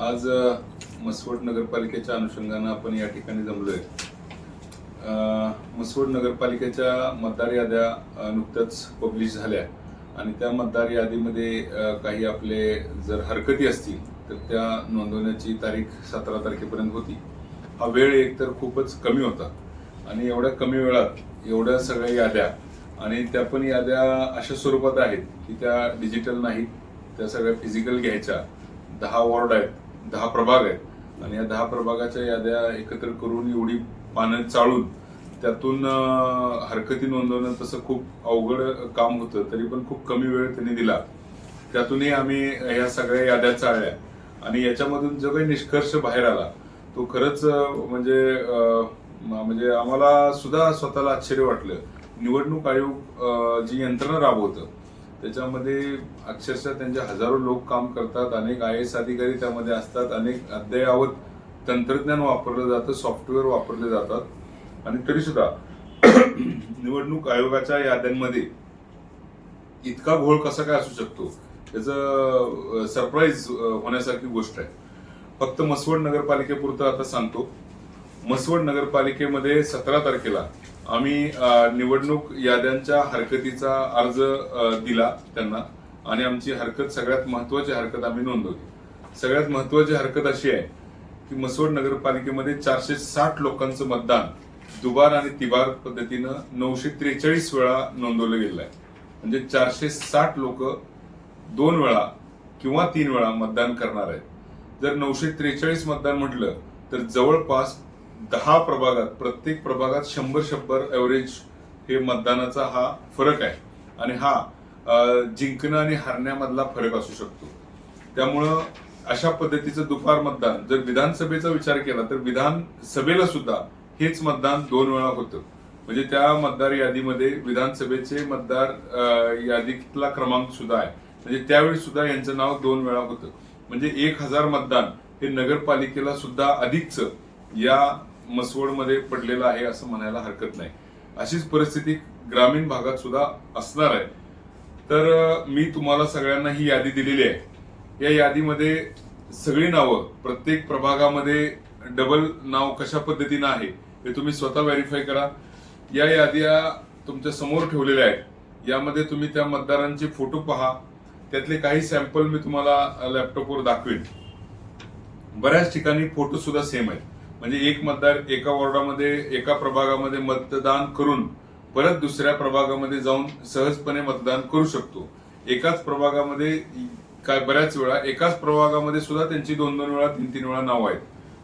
आज मसवड नगरपालिकेच्या अनुषंगानं आपण या ठिकाणी जमलोय. आहे मसवड नगरपालिकेच्या मतदार याद्या नुकत्याच पब्लिश झाल्या. आणि त्या मतदार यादीमध्ये काही आपले जर हरकती असतील तर त्या नोंदवण्याची तारीख सतरा तारखेपर्यंत होती. हा वेळ एकतर खूपच कमी होता. आणि एवढ्या कमी वेळात एवढ्या सगळ्या याद्या आणि त्या पण याद्या अशा स्वरूपात आहेत की त्या डिजिटल नाहीत त्या सगळ्या फिजिकल घ्यायच्या. दहा वॉर्ड आहेत. दहा प्रभाग आहेत. आणि या दहा प्रभागाच्या याद्या एकत्र करून एवढी पानं चाळून त्यातून हरकती नोंदवणं तसं खूप अवघड काम होतं तरी पण खूप कमी वेळ त्यांनी दिला. त्यातूनही आम्ही या सगळ्या याद्या चाळल्या. आणि याच्यामधून जो काही निष्कर्ष बाहेर आला तो खरंच म्हणजे म्हणजे आम्हाला सुद्धा स्वतःला आश्चर्य वाटलं. निवडणूक आयोग जी यंत्रणा राबवतं त्याच्यामध्ये अक्षरशः त्यांचे हजारो लोक काम करतात अनेक आय एस अधिकारी त्यामध्ये असतात अनेक अद्ययावत तंत्रज्ञान वापरलं जातं सॉफ्टवेअर वापरले जातात. आणि तरी सुद्धा निवडणूक आयोगाच्या याद्यांमध्ये इतका घोळ कसा काय असू शकतो? त्याचं सरप्राईज होण्यासारखी गोष्ट आहे. फक्त मसवड नगरपालिकेपुरतं आता सांगतो. मसवड नगरपालिकेमध्ये सतरा तारखेला आम्ही निवडणूक याद्यांच्या हरकतीचा अर्ज दिला त्यांना. आणि आमची हरकत सगळ्यात महत्वाची हरकत आम्ही नोंदवली. सगळ्यात महत्वाची हरकत अशी आहे की मसवड नगरपालिकेमध्ये चारशे साठ लोकांचं मतदान दुबार आणि तिबार पद्धतीनं नऊशे त्रेचाळीस वेळा नोंदवलं गेलं आहे. म्हणजे चारशे साठ लोक दोन वेळा किंवा तीन वेळा मतदान करणार आहेत. जर नऊशे त्रेचाळीस मतदान म्हटलं तर जवळपास दहा प्रभागात प्रत्येक प्रभागात शंभर शंभर एव्हरेज हे मतदानाचा हा फरक आहे. आणि हा जिंकणं आणि हारण्यामधला फरक असू शकतो. त्यामुळं अशा पद्धतीचं दुपार मतदान जर विधानसभेचा विचार केला तर विधानसभेला सुद्धा हेच मतदान दोन वेळा होतं. म्हणजे त्या मतदार यादीमध्ये विधानसभेचे मतदार यादीतला क्रमांक सुद्धा आहे. म्हणजे त्यावेळी सुद्धा यांचं नाव दोन वेळा होतं. म्हणजे एक हजार मतदान हे नगरपालिकेला सुद्धा अधिकच या मसवडमध्ये पडलेलं आहे असं म्हणायला हरकत नाही. अशीच परिस्थिती ग्रामीण भागात सुद्धा असणार आहे. तर मी तुम्हाला सगळ्यांना ही यादी दिलेली आहे. या यादीमध्ये सगळी नावं प्रत्येक प्रभागामध्ये डबल नाव कशा पद्धतीनं आहे हे तुम्ही स्वतः व्हेरीफाय करा. या याद्या तुमच्यासमोर ठेवलेल्या आहेत. यामध्ये तुम्ही त्या मतदारांचे फोटो पहा. त्यातले काही सॅम्पल मी तुम्हाला लॅपटॉपवर दाखवेन. बऱ्याच ठिकाणी फोटो सुद्धा सेम आहेत. म्हणजे एक मतदार एका वॉर्डामध्ये एका प्रभागामध्ये मतदान करून परत दुसऱ्या प्रभागामध्ये जाऊन सहजपणे मतदान करू शकतो. एकाच प्रभागामध्ये काय बऱ्याच वेळा एकाच प्रभागामध्ये सुद्धा त्यांची दोन दोन वेळा तीन तीन वेळा नाव आहेत.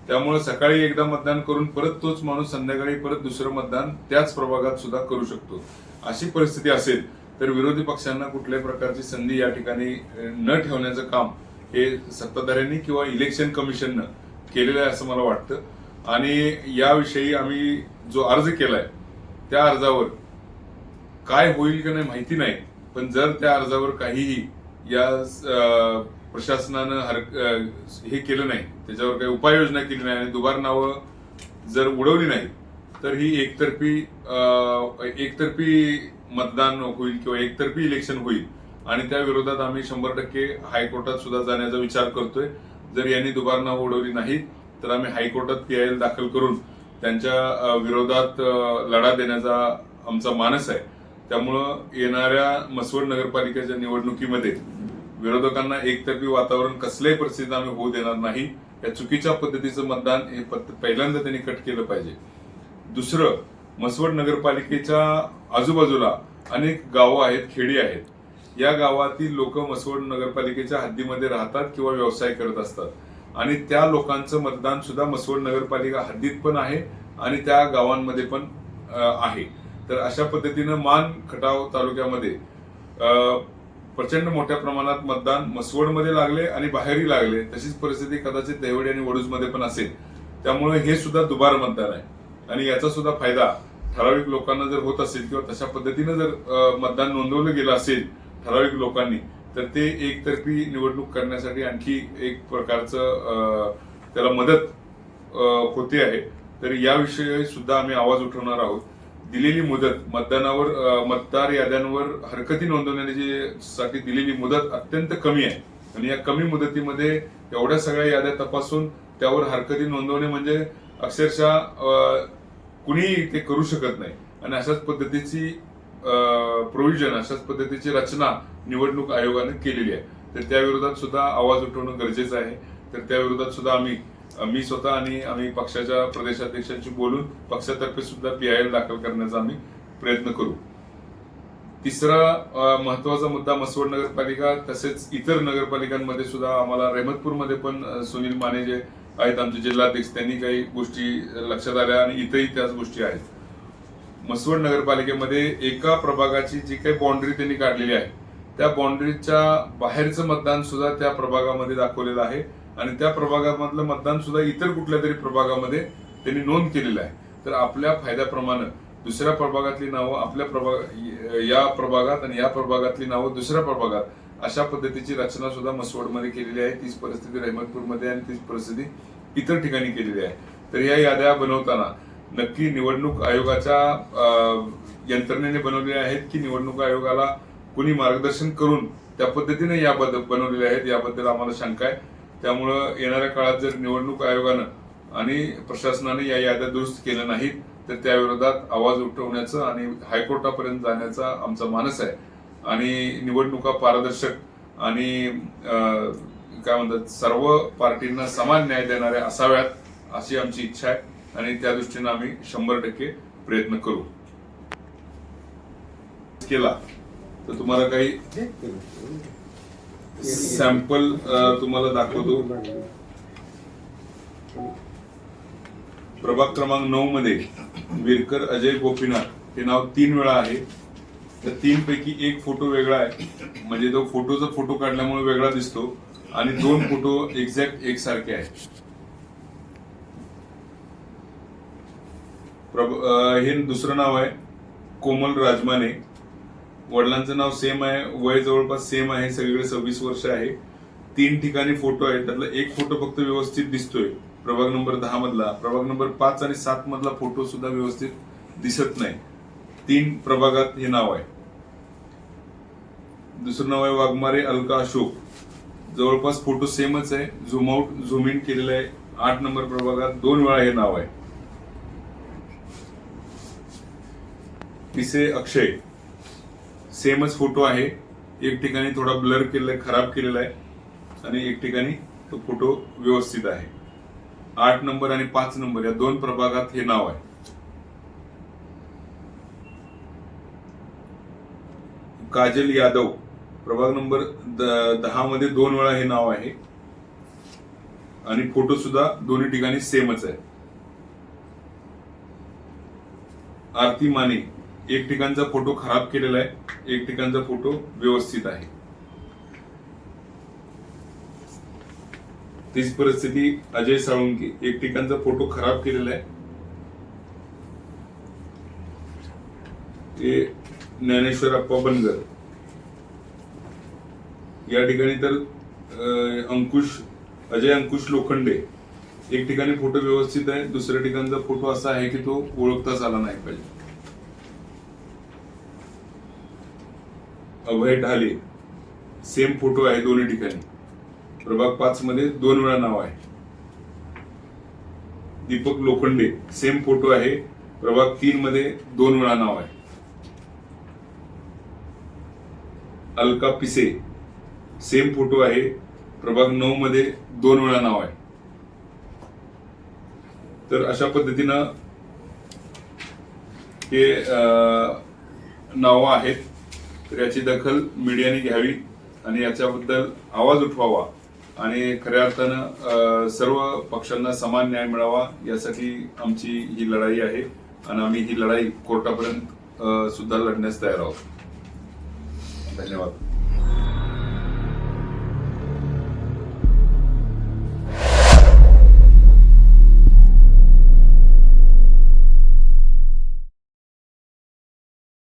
त्यामुळे सकाळी एकदा मतदान करून परत तोच माणूस संध्याकाळी परत दुसरं मतदान त्याच प्रभागात सुद्धा करू शकतो. अशी परिस्थिती असेल तर विरोधी पक्षांना कुठल्याही प्रकारची संधी या ठिकाणी न ठेवण्याचं काम हे सत्ताधाऱ्यांनी किंवा इलेक्शन कमिशननं केलेलं आहे असं मला वाटतं. आणि याविषयी आम्ही जो अर्ज केलाय त्या अर्जावर काय होईल का नाही माहिती नाही पण जर त्या अर्जावर काहीही या प्रशासनानं हर हे केलं नाही त्याच्यावर काही उपाययोजना केली नाही आणि दुबार नावं जर उडवली नाही तर ही एकतर्फी एकतर्फी मतदान होईल किंवा एकतर्फी इलेक्शन होईल. आणि त्या विरोधात आम्ही शंभर टक्के हायकोर्टात सुद्धा जाण्याचा विचार करतोय. जर यांनी दुबार नावं उडवली नाहीत तर आम्ही हायकोर्टात पी आय एल दाखल करून त्यांच्या विरोधात लढा देण्याचा आमचा मानस आहे. त्यामुळं येणाऱ्या मसवड नगरपालिकेच्या निवडणुकीमध्ये विरोधकांना एकतर्फी वातावरण कसल्याही परिस्थितीत आम्ही होऊ देणार नाही. या चुकीच्या पद्धतीचं मतदान हे पहिल्यांदा त्यांनी कट केलं पाहिजे. दुसरं मसवड नगरपालिकेच्या आजूबाजूला अनेक गावं आहेत खेडी आहेत. या गावातील लोक मसवड नगरपालिकेच्या हद्दीमध्ये राहतात किंवा व्यवसाय करत असतात. आणि त्या लोकांचं मतदान सुद्धा मसवड नगरपालिका हद्दीत पण आहे आणि त्या गावांमध्ये पण आहे. तर अशा पद्धतीनं मान खटाव तालुक्यामध्ये प्रचंड मोठ्या प्रमाणात मतदान मसवडमध्ये लागले आणि बाहेरही लागले. तशीच परिस्थिती कदाचित देवडी आणि वडूजमध्ये पण असेल. त्यामुळे हे सुद्धा दुबार मतदान आहे. आणि याचा सुद्धा फायदा ठराविक लोकांना जर होत असेल किंवा तशा पद्धतीनं जर मतदान नोंदवलं गेलं असेल ठराविक लोकांनी तर ते एकतर्फी निवडणूक करण्यासाठी आणखी एक प्रकारचं त्याला मदत होते आहे. तर याविषयी सुद्धा आम्ही आवाज उठवणार आहोत. दिलेली मुदत मतदानावर मतदार याद्यांवर हरकती नोंदवण्याची साठी दिलेली मुदत अत्यंत कमी आहे. आणि या कमी मुदतीमध्ये एवढ्या सगळ्या याद्या तपासून त्यावर हरकती नोंदवणे म्हणजे अक्षरशः कुणीही ते करू शकत नाही. आणि अशाच पद्धतीची प्रोव्हिजन अशाच पद्धतीची रचना निवडणूक आयोगाने केलेली आहे. तर त्या विरोधात सुद्धा आवाज उठवणं गरजेचं आहे. तर त्या विरोधात सुद्धा आम्ही मी स्वतः आणि आम्ही पक्षाच्या प्रदेशाध्यक्षांशी बोलून पक्षातर्फे सुद्धा पीआयएल दाखल करण्याचा आम्ही प्रयत्न करू. तिसरा महत्त्वाचा मुद्दा मसवड नगरपालिका तसेच इतर नगरपालिकांमध्ये सुद्धा आम्हाला रहमतपूरमध्ये पण सुनील माने जे आहेत आमचे जिल्हाध्यक्ष त्यांनी काही गोष्टी लक्षात आल्या आणि इथंही त्याच गोष्टी आहेत. मसवड नगरपालिकेमध्ये एका प्रभागाची जी काही बाउंड्री त्यांनी काढलेली आहे त्या बाउंड्रीच्या बाहेरचं मतदान सुद्धा त्या प्रभागामध्ये दाखवलेलं आहे आणि त्या प्रभागामधलं मतदान सुद्धा इतर कुठल्या तरी प्रभागामध्ये त्यांनी नोंद केलेलं आहे. तर आपल्या फायद्याप्रमाणे दुसऱ्या प्रभागातली नावं आपल्या प्रभाग या प्रभागात आणि या प्रभागातली नावं दुसऱ्या प्रभागात अशा पद्धतीची रचना सुद्धा मसवडमध्ये केलेली आहे. तीच परिस्थिती रहमतपूरमध्ये आणि तीच परिस्थिती इतर ठिकाणी केलेली आहे. तर या याद्या बनवताना नक्की निवडणूक आयोगाच्या यंत्रणेने बनवलेल्या आहेत की निवडणूक आयोगाला कुणी मार्गदर्शन करून त्या पद्धतीने या बद- आहेत याबद्दल आम्हाला शंका आहे. त्यामुळं येणाऱ्या काळात जर निवडणूक आयोगानं आणि प्रशासनाने या याद्या दुरुस्त केल्या नाहीत तर त्या विरोधात आवाज उठवण्याचं आणि हायकोर्टापर्यंत जाण्याचा आमचा मानस आहे. आणि निवडणुका पारदर्शक आणि काय म्हणतात सर्व पार्टींना समान न्याय देणाऱ्या असाव्यात अशी आमची इच्छा आहे. आणि त्या दृष्टीने आम्ही शंभर टक्के प्रयत्न करू. केला तर तुम्हाला काही सॅम्पल तुम्हाला दाखवतो. प्रभाग क्रमांक नऊ मध्ये विरकर अजय गोपीनाथ हे नाव तीन वेळा आहे. तर तीन पैकी एक फोटो वेगळा आहे. म्हणजे तो फोटोचा फोटो काढल्यामुळे वेगळा दिसतो. आणि दोन फोटो एक्झॅक्ट एक सारखे आहेत. प्रभ- हे दुसरं नाव आहे कोमल राजमाने. वडिलांचं नाव सेम आहे वय जवळपास सेम आहे सगळीकडे सव्वीस वर्ष आहे. तीन ठिकाणी फोटो आहे त्यातला एक फोटो फक्त व्यवस्थित दिसतोय. प्रभाग नंबर दहा मधला. प्रभाग नंबर पाच आणि सात मधला फोटो सुद्धा व्यवस्थित दिसत नाही. तीन प्रभागात हे नाव आहे. दुसरं नाव आहे वाघमारे अलका अशोक. जवळपास फोटो सेमच आहे. झूम आउट झूम इन केलेलं आहे. आठ नंबर प्रभागात दोन वेळा हे नाव आहे. पिसे अक्षय. सेमच फोटो आहे. एक ठिकाणी थोडा ब्लर केलेला खराब केलेला आहे. आणि एक ठिकाणी तो फोटो व्यवस्थित आहे. आठ नंबर आणि पाच नंबर या दोन प्रभागात हे नाव आहे. काजल यादव. प्रभाग नंबर दहा मध्ये दोन वेळा हे नाव आहे. आणि फोटो सुद्धा दोन्ही ठिकाणी सेमच आहे. आरती माने. एक ठिकाणचा फोटो खराब केलेला आहे एक ठिकाणचा फोटो व्यवस्थित आहे. तीच परिस्थिती अजय साळुंकी एक ठिकाणचा फोटो खराब केलेला आहे. ते ज्ञानेश्वर अप्पा बनगर. या ठिकाणी तर अंकुश अजय अंकुश लोखंडे. एक ठिकाणी फोटो व्यवस्थित आहे दुसऱ्या ठिकाणचा फोटो असा आहे की तो ओळखताच आला नाही पाहिजे. अभय ढाले सेम फोटो आहे दोन्ही ठिकाणी. प्रभाग पाच मध्ये दोन वेळा नाव आहे. दीपक लोखंडे सेम फोटो आहे. प्रभाग तीन मध्ये दोन वेळा नाव आहे. अलका पिसे सेम फोटो आहे. प्रभाग नऊ मध्ये दोन वेळा नाव आहे. तर अशा पद्धतीनं हे नावं आहेत. तर याची दखल मीडियाने घ्यावी आणि याच्याबद्दल आवाज उठवावा आणि खऱ्या अर्थानं सर्व पक्षांना समान न्याय मिळावा यासाठी आमची ही लढाई आहे आणि आम्ही ही लढाई कोर्टापर्यंत सुद्धा लढण्यास तयार आहोत. धन्यवाद.